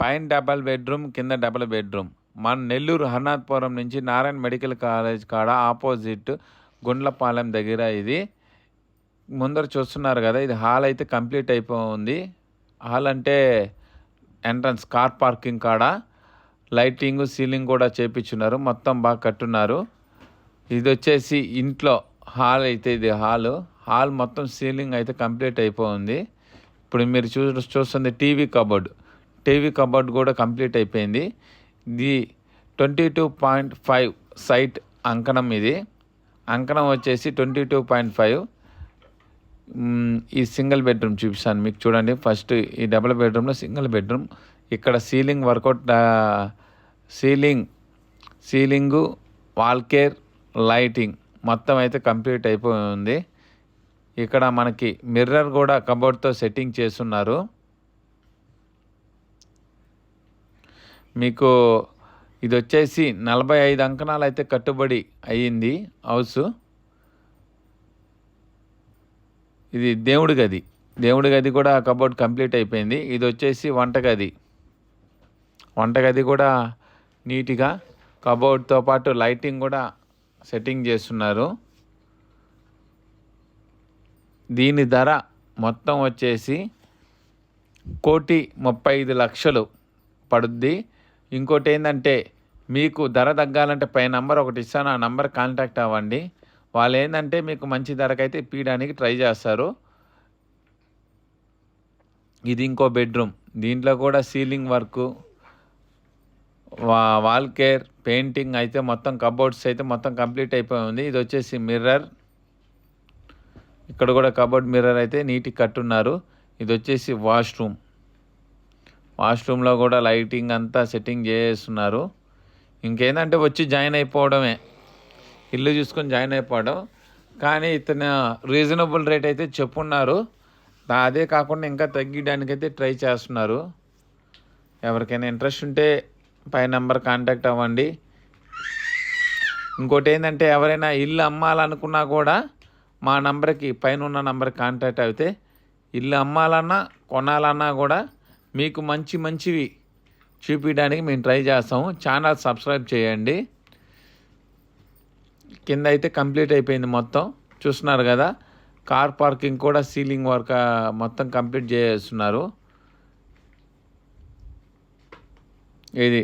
పైన double bedroom కింద double bedroom. మన నెల్లూరు హర్నాథ్పురం నుంచి నారాయణ మెడికల్ కాలేజ్ కాడ ఆపోజిట్ గుండ్లపాలెం దగ్గర ఇది. ముందర చూస్తున్నారు కదా ఇది హాల్ అయితే కంప్లీట్ అయిపోయింది. హాల్ అంటే ఎంట్రన్స్ కార్ పార్కింగ్ కాడ. లైటింగ్ సీలింగ్ కూడా చేపించున్నారు మొత్తం బాగా కట్టున్నారు. ఇది వచ్చేసి ఇంట్లో హాల్ అయితే ఇది హాల్. హాల్ మొత్తం సీలింగ్ అయితే కంప్లీట్ అయిపోయింది. ఇప్పుడు మీరు చూ చూస్తుంది టీవీ కబోర్డ్. టీవీ కబోర్డ్ కూడా కంప్లీట్ అయిపోయింది. ఇది twenty two point five site అంకణం ఇది. అంకణం వచ్చేసి ట్వంటీ టూ పాయింట్ ఫైవ్. ఈ సింగిల్ బెడ్రూమ్ చూపిస్తాను మీకు చూడండి. ఫస్ట్ ఈ డబుల్ బెడ్రూమ్లో సింగిల్ బెడ్రూమ్. ఇక్కడ ceiling workout ceiling ceiling wall care lighting మొత్తం అయితే కంప్లీట్ అయిపోయి ఉంది. ఇక్కడ మనకి మిర్రర్ కూడా కబోర్డ్తో సెట్టింగ్ చేస్తున్నారు. మీకు ఇది వచ్చేసి నలభై ఐదు అంకణాలు అయితే కట్టుబడి అయ్యింది హౌస్. ఇది దేవుడి గది. దేవుడి గది కూడా కబోర్డ్ కంప్లీట్ అయిపోయింది. ఇది వచ్చేసి వంటగది వంటగది కూడా నీట్గా కబోర్డ్తో పాటు లైటింగ్ కూడా సెట్టింగ్ చేస్తున్నారు. దీని ధర మొత్తం వచ్చేసి కోటి ముప్పై ఐదు లక్షలు పడుద్ది. ఇంకోటి ఏంటంటే మీకు ధర తగ్గాలంటే పై నంబర్ ఒకటి ఇస్తాను ఆ నంబర్ కాంటాక్ట్ అవ్వండి. వాళ్ళు ఏంటంటే మీకు మంచి ధరకైతే ఇప్పించడానికి ట్రై చేస్తారు. ఇది ఇంకో బెడ్రూమ్. దీంట్లో కూడా సీలింగ్ వర్కు వా వాల్ కేర్ పెయింటింగ్ అయితే మొత్తం కబోర్డ్స్ అయితే మొత్తం కంప్లీట్ అయిపోయి ఉంది. ఇది వచ్చేసి మిర్రర్. ఇక్కడ కూడా కబోర్డ్ మిర్రర్ అయితే నీట్గా కట్టున్నారు. ఇది వచ్చేసి వాష్రూమ్. వాష్రూమ్లో కూడా లైటింగ్ అంతా సెట్టింగ్ చేస్తున్నారు. ఇంకేందంటే వచ్చి జాయిన్ అయిపోవడమే. ఇల్లు చూసుకొని జాయిన్ అయిపోవడం. కానీ ఇతను రీజనబుల్ రేట్ అయితే చెప్పున్నారు. అదే కాకుండా ఇంకా తగ్గించడానికైతే ట్రై చేస్తున్నారు. ఎవరికైనా ఇంట్రెస్ట్ ఉంటే పై నెంబర్ కాంటాక్ట్ అవ్వండి. ఇంకోటి ఏంటంటే ఎవరైనా ఇల్లు అమ్మాలనుకున్నా కూడా మా నంబర్కి పైన ఉన్న నంబర్కి కాంటాక్ట్ అయితే ఇల్లు అమ్మాలన్నా కొనాలన్నా కూడా మీకు మంచి మంచివి చూపించడానికి మేము ట్రై చేస్తాము. ఛానల్ సబ్స్క్రైబ్ చేయండి. కింద అయితే కంప్లీట్ అయిపోయింది మొత్తం. చూస్తున్నారు కదా? కార్ పార్కింగ్ కూడా సీలింగ్ వర్క్ మొత్తం కంప్లీట్ చేస్తున్నారు. ఇది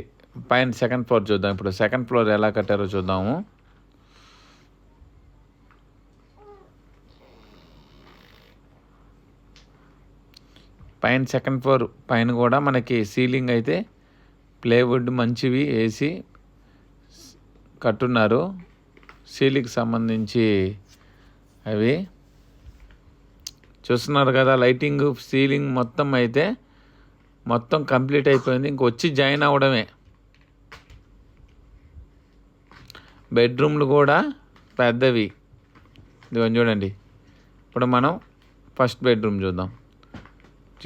పైన సెకండ్ ఫ్లోర్ చూద్దాం. ఇప్పుడు సెకండ్ ఫ్లోర్ ఎలా కట్టారో చూద్దాము. పైన సెకండ్ ఫ్లోర్ పైన కూడా మనకి సీలింగ్ అయితే ప్లేవుడ్ మంచివి వేసి కట్టున్నారు. సీలింగ్ సంబంధించి అవి చూస్తున్నారు కదా లైటింగ్ సీలింగ్ మొత్తం అయితే మొత్తం కంప్లీట్ అయిపోయింది. ఇంక వచ్చి జాయిన్ అవ్వడమే. బెడ్రూమ్లు కూడా పెద్దవి. ఇదిగో చూడండి. ఇప్పుడు మనం ఫస్ట్ బెడ్రూమ్ చూద్దాం.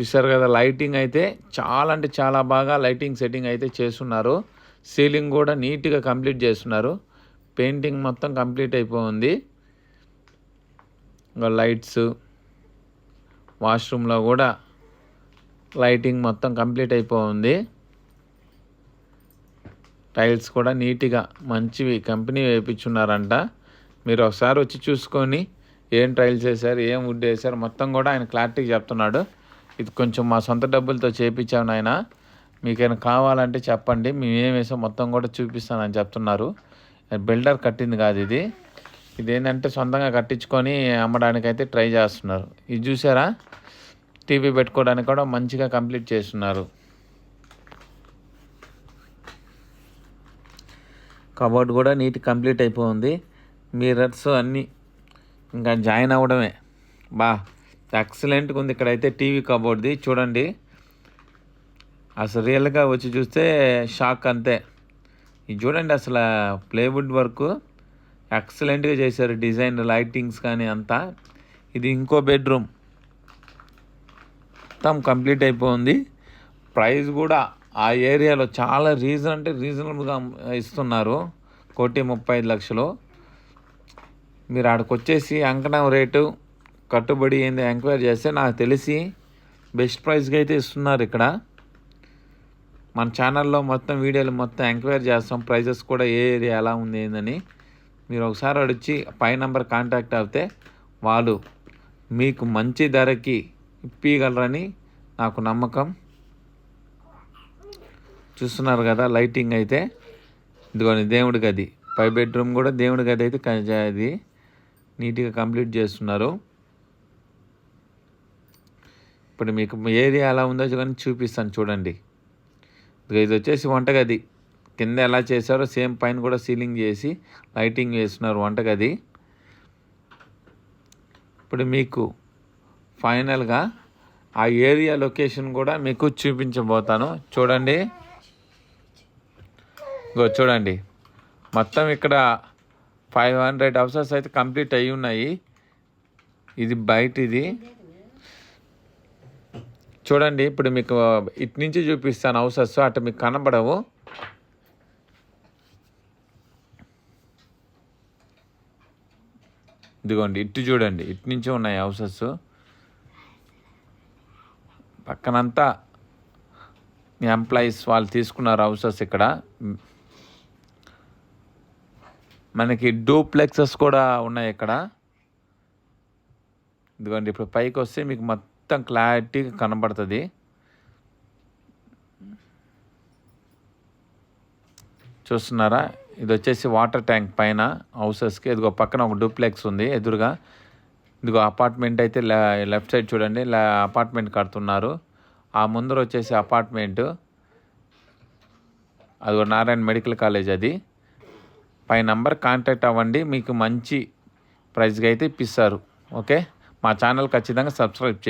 చూసారు కదా లైటింగ్ అయితే చాలా అంటే చాలా బాగా లైటింగ్ సెట్టింగ్ అయితే చేస్తున్నారు. సీలింగ్ కూడా నీట్గా కంప్లీట్ చేస్తున్నారు. పెయింటింగ్ మొత్తం కంప్లీట్ అయిపోయింది. ఇంకా లైట్స్ వాష్రూమ్లో కూడా లైటింగ్ మొత్తం కంప్లీట్ అయిపోయింది. టైల్స్ కూడా నీట్గా మంచివి కంపెనీ వేయించున్నారంట. మీరు ఒకసారి వచ్చి చూసుకొని ఏం టైల్స్ వేశారు ఏం వుడ్ వేశారు మొత్తం కూడా ఆయన క్లారిటీగా చెప్తున్నాడు. ఇది కొంచెం మా సొంత డబ్బులతో చేపించాను ఆయన మీకైనా కావాలంటే చెప్పండి. మేము ఏం వేసాం మొత్తం కూడా చూపిస్తానని చెప్తున్నారు. బిల్డర్ కట్టింది కాదు ఇది. ఇది ఏంటంటే సొంతంగా కట్టించుకొని అమ్మడానికి అయితే ట్రై చేస్తున్నారు. ఇది చూసారా? టీవీ పెట్టుకోవడానికి కూడా మంచిగా కంప్లీట్ చేస్తున్నారు. కబోర్డ్ కూడా నీట్ కంప్లీట్ అయిపోయింది. మిర్రర్స్ అన్నీ ఇంకా జాయిన్ అవ్వడమే. బా. ఎక్సలెంట్గా ఉంది. ఇక్కడైతే టీవీ కబోర్డ్ది. చూడండి. అసలు రియల్గా వచ్చి చూస్తే షాక్ అంతే. ఇది చూడండి అసలు ప్లేవుడ్ వర్క్ ఎక్సలెంట్గా చేశారు. డిజైన్ లైటింగ్స్ కానీ అంతా. ఇది ఇంకో బెడ్రూమ్ మొత్తం కంప్లీట్ అయిపోయింది. ప్రైస్ కూడా ఆ ఏరియాలో చాలా రీజన్ అంటే రీజనబుల్గా ఇస్తున్నారు. కోటి ముప్పై ఐదు లక్షలు. మీరు ఆడికి వచ్చేసి అంకణం రేటు కట్టుబడి ఏంది ఎంక్వైరీ చేస్తే నాకు తెలిసి బెస్ట్ ప్రైస్కి అయితే ఇస్తున్నారు ఇక్కడ. మన ఛానల్లో మొత్తం వీడియోలు మొత్తం ఎంక్వైరీ చేస్తాం. ప్రైజెస్ కూడా ఏ ఏరియా ఎలా ఉంది ఏందని మీరు ఒకసారి అడిచి పై నెంబర్ కాంటాక్ట్ అవుతే వాళ్ళు మీకు మంచి ధరకి ఇప్పగలరని నాకు నమ్మకం. చూస్తున్నారు కదా లైటింగ్ అయితే. ఇదిగోని దేవుడి గది. పై బెడ్రూమ్ కూడా దేవుడి గది అయితే అది నీట్గా కంప్లీట్ చేస్తున్నారు. ఇప్పుడు మీకు ఏరియా ఎలా ఉందో కానీ చూపిస్తాను చూడండి. ఇది వచ్చేసి వంటగది. కింద ఎలా చేశారో సేమ్ పైన కూడా సీలింగ్ చేసి లైటింగ్ వేస్తున్నారు వంటగది. ఇప్పుడు మీకు ఫైనల్గా ఆ ఏరియా లొకేషన్ కూడా మీకు చూపించబోతాను. చూడండి. ఇగో చూడండి. మొత్తం ఇక్కడ ఫైవ్ హండ్రెడ్ హౌసెస్ అయితే కంప్లీట్ అయి ఉన్నాయి. ఇది బయట ఇది చూడండి ఇప్పుడు మీకు ఇటు నుంచి చూపిస్తాను హౌసెస్ అటు మీకు కనబడవు. ఇదిగోండి ఇటు చూడండి ఇటు నుంచి ఉన్నాయి హౌసెస్. పక్కనంతా ఎంప్లాయీస్ వాళ్ళు తీసుకున్నారు హౌసెస్ ఇక్కడ. మనకి డూప్లెక్సెస్ కూడా ఉన్నాయి ఇక్కడ. ఇదిగోండి ఇప్పుడు పైకి వస్తే మీకు మొత్తం మొత్తం క్లారిటీగా కనబడుతుంది. చూస్తున్నారా? ఇది వచ్చేసి వాటర్ ట్యాంక్ పైన హౌసెస్కి ఇదిగో పక్కన ఒక డూప్లెక్స్ ఉంది ఎదురుగా. ఇదిగో అపార్ట్మెంట్ అయితే లెఫ్ట్ సైడ్ చూడండి. అపార్ట్మెంట్ కడుతున్నారు. ఆ ముందర వచ్చేసి అపార్ట్మెంట్ అదిగో నారాయణ మెడికల్ కాలేజ్ అది. పై నంబర్ కాంటాక్ట్ అవ్వండి. మీకు మంచి ప్రైస్గా అయితే ఇప్పిస్తారు. ఓకే? మా ఛానల్ ఖచ్చితంగా సబ్స్క్రైబ్ చేయండి.